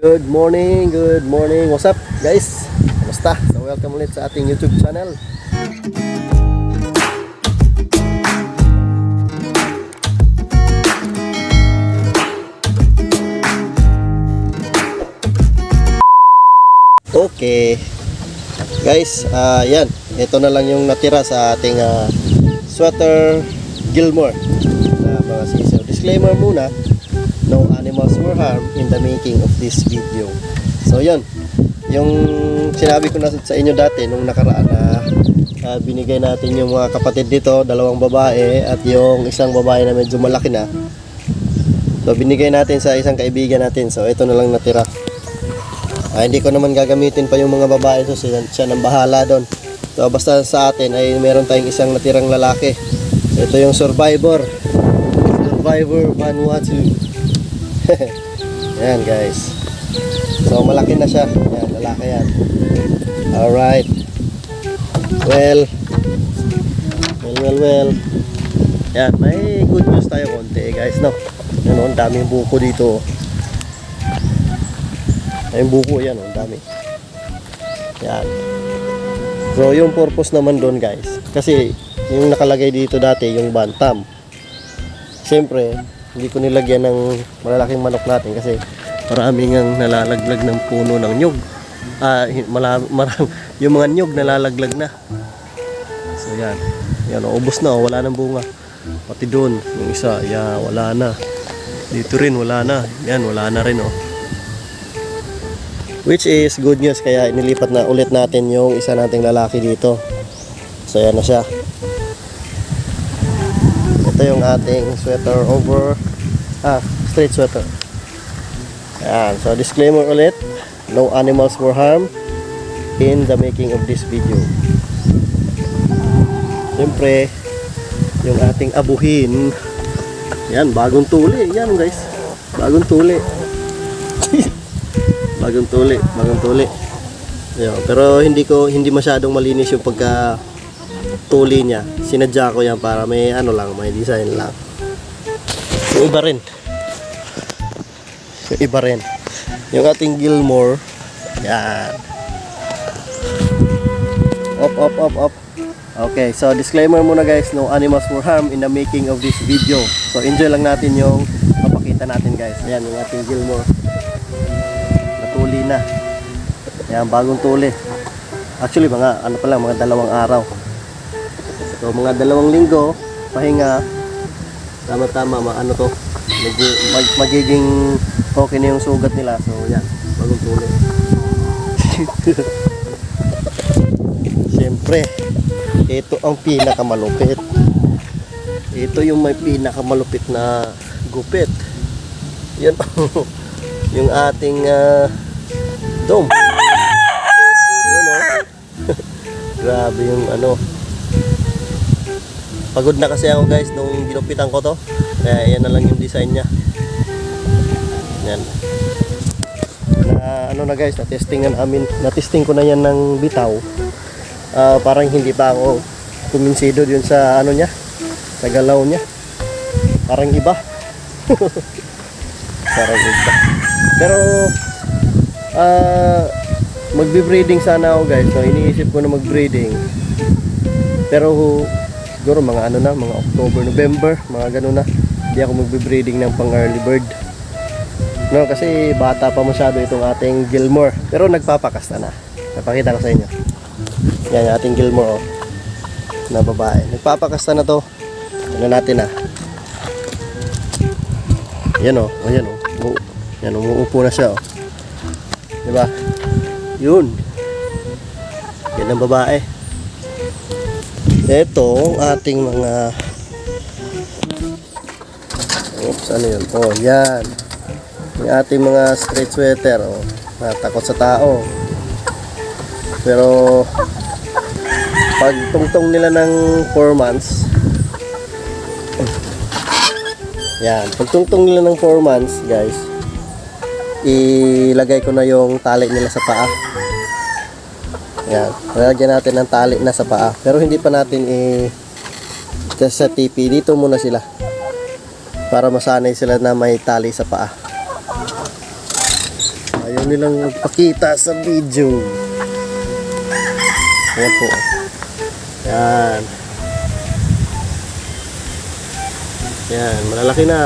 Good morning, good morning. What's up guys? Kamusta? So welcome ulit sa ating YouTube channel. Okay. Guys, ah yan. Ito na lang yung natira sa ating ah, sweater Gilmore na mga sisiyo. Disclaimer muna, no animals were harmed in the making of this video. So yun, yung sinabi ko na sa inyo dati nung nakaraan na uh, binigay natin yung mga kapatid dito, dalawang babae at yung isang babae na medyo malaki na. So binigay natin sa isang kaibigan natin. So ito na lang natira. Ay, hindi ko naman gagamitin pa yung mga babae so siya, siya nang bahala doon. So basta sa atin ay meron tayong isang natirang lalaki. So, ito yung survivor. Survivor 112. Ayan guys. So malaki na siya. Ayan, lalaki yan. Alright. Well. Well, well, well. Ayan, may good news tayo konti eh, guys, no? Ayan, oh, ang daming buko dito. Oh. Ayun buko yan, oh, ang dami. Ayan. So yung purpose naman doon guys. Kasi yung nakalagay dito dati, yung bantam. Siyempre, hindi ko nilagyan ng malalaking manok natin kasi maraming ang nalalaglag ng puno ng nyug. Ah, mala, yung mga nyug nalalaglag na. So, yan. Yan, oh, ubos na, oh, wala nang bunga. Pati doon, yung isa, yeah, wala na. Dito rin, wala na. Yan, wala na rin, oh. Which is good news kaya inilipat na ulit natin yung isa nating lalaki dito. So yan na siya. Ito yung ating sweater over ah, straight sweater. Yan. So disclaimer ulit, no animals were harmed in the making of this video. Siyempre, yung ating abuhin, yan, bagong tuli. Yan guys, bagong tuli. bagong tuli, bagong tuli. Ayun, pero hindi ko hindi masyadong malinis yung pagka tuli niya. Sinadya ko yan para may ano lang, may design lang. Yung iba rin. Yung iba rin. Yung ating Gilmore, yan. Up, up, up, up. Okay, so disclaimer muna guys, no animals were harmed in the making of this video. So enjoy lang natin yung mapakita natin guys. Ayan, yung ating Gilmore natuli na. Yan, bagong tuli. Actually, mga ano pa lang, mga dalawang araw. So, mga dalawang linggo, pahinga. Tama-tama, ma- ano to, mag- mag- magiging okay na yung sugat nila. So, yan, bagong tuli. Siyempre, ito ang pinakamalupit. Ito yung may pinakamalupit na gupit. Yan yung ating ah, dome. Yun oh. Grabe yung ano. Pagod na kasi ako guys nung ginupitan ko to. Kaya yan na lang yung design niya. Yan. Na ano na guys, na-testing na namin. Na-testing ko na yan ng bitaw. Ah, parang hindi pa ako kuminsido yun sa ano niya. Sa galaw niya. Parang iba. parang iba. Pero ah magbe-breeding sana ako guys. So iniisip ko na mag-breeding. Pero siguro mga ano na, mga October, November, mga ganun na. Hindi ako magbe-breeding ng pang early bird. No, kasi bata pa masyado itong ating Gilmore. Pero nagpapakasta na. Napakita ko sa inyo. Yan yung ating Gilmore oh, na babae. Nagpapakasta na to. Ano natin ah. Yan oh, oh yan oh. Yan, umuupo na siya oh. Diba? Yun. Yan ang babae. Ito ang ating mga Oops, ano yun? Oh, yan. Yung ating mga straight sweater, oh. Natakot sa tao. Pero pag tungtong nila ng 4 months, yan, pag tungtong nila ng 4 months, guys, ilagay ko na yung tali nila sa paa. Yan, lalagyan natin ng tali na sa paa. Pero hindi pa natin i sa TP, dito muna sila. Para masanay sila na may tali sa paa. Ayaw nilang magpakita sa video. Ayan po. Yan. Yan, malalaki na.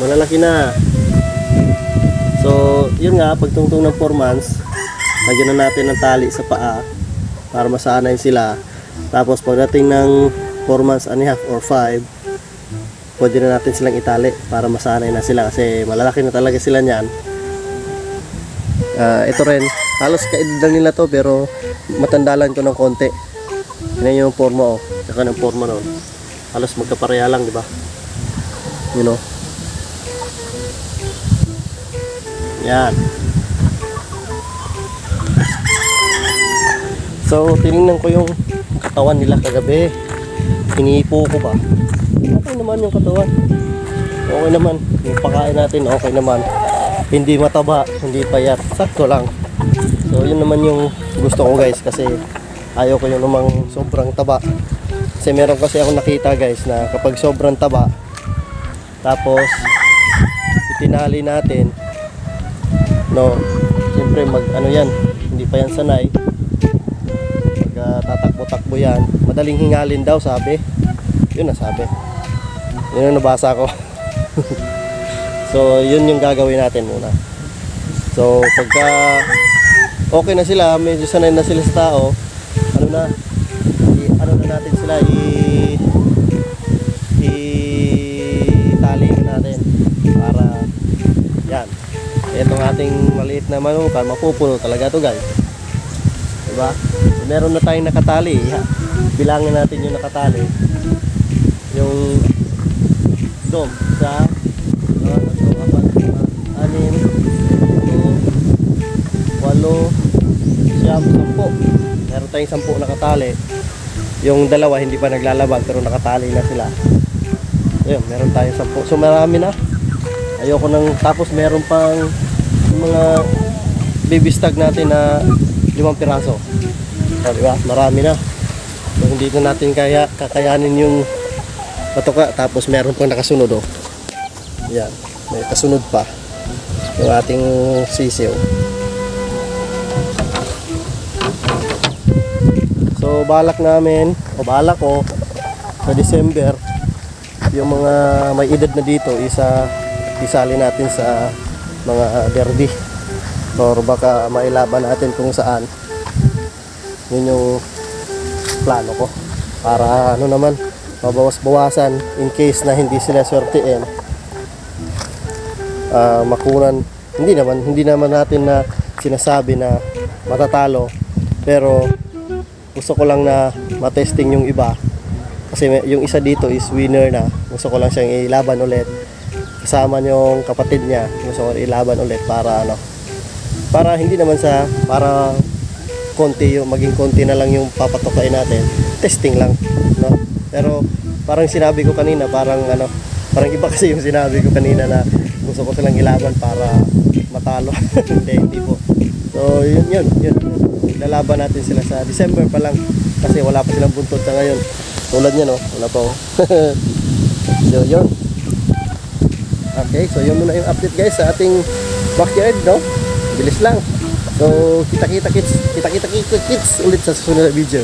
Malalaki na. So, yun nga, pagtungtong ng 4 months, lagyan na natin ng tali sa paa para masanay sila. Tapos pagdating ng 4 months and a half or 5, pwede na natin silang itali para masanay na sila kasi malalaki na talaga sila niyan. Ah, ito rin, halos kaedad nila to pero matandalan ko ng konti. Yan yung forma oh, saka ng forma noon. Halos magkapareha lang, di ba? You know? Yan. So, tinignan ko yung katawan nila kagabi. Hinipo ko ba? Okay naman yung katawan. Okay naman. Yung pakain natin, okay naman. Hindi mataba, hindi payat. Sakto lang. So, yun naman yung gusto ko guys kasi ayaw ko yung namang sobrang taba. Kasi meron kasi ako nakita guys na kapag sobrang taba, tapos itinali natin, no, siyempre mag ano yan, hindi pa yan sanay. Tatakbo-takbo yan, madaling hingalin daw sabi. Yun na sabi. Yun ang nabasa ko. so, yun yung gagawin natin muna. So, pagka okay na sila, medyo sanay na sila sa tao, ano na, i, ano na natin sila, i, i, tali na natin para, yan. Itong ating maliit na manukan, mapupuno talaga to guys. Diba? Meron na tayong nakatali. Bilangin natin yung nakatali. Yung dom sa uh, tatlo, apat, lima, anim, pito, walo, siyam, sampo. Meron tayong sampu nakatali. Yung dalawa hindi pa naglalabag pero nakatali na sila. Ayun, meron tayong sampu. So marami na. Ayoko nang tapos meron pang mga baby stag natin na limang piraso. O, di ba? Marami na. So, hindi na natin kaya kakayanin yung patuka. Tapos meron pang nakasunod oh. Yan. May kasunod pa. Yung ating sisiw. So balak namin, o balak ko sa December, yung mga may edad na dito isa isali natin sa mga derby or baka mailaban natin kung saan. Yun yung plano ko. Para ano naman mabawas-bawasan in case na hindi sila swertein ah, makunan. Hindi naman hindi naman natin na sinasabi na matatalo. Pero gusto ko lang na matesting yung iba. Kasi yung isa dito is winner na. Gusto ko lang siyang ilaban ulit. Kasama yung kapatid niya. Gusto ko ilaban ulit para ano para hindi naman sa para konti yung maging konti na lang yung papatukain natin. Testing lang no? Pero parang sinabi ko kanina parang ano parang iba kasi yung sinabi ko kanina na gusto ko silang ilaban para matalo. Hindi hindi po. So yun yun yun. Lalaban natin sila sa December pa lang kasi wala pa silang buntot sa ngayon. Tulad niya no? Wala pa oh. so yun. Okay so yun muna yung update guys sa ating backyard no bilis lang. So kita kita kids kita kita kids ulit sa susunod na video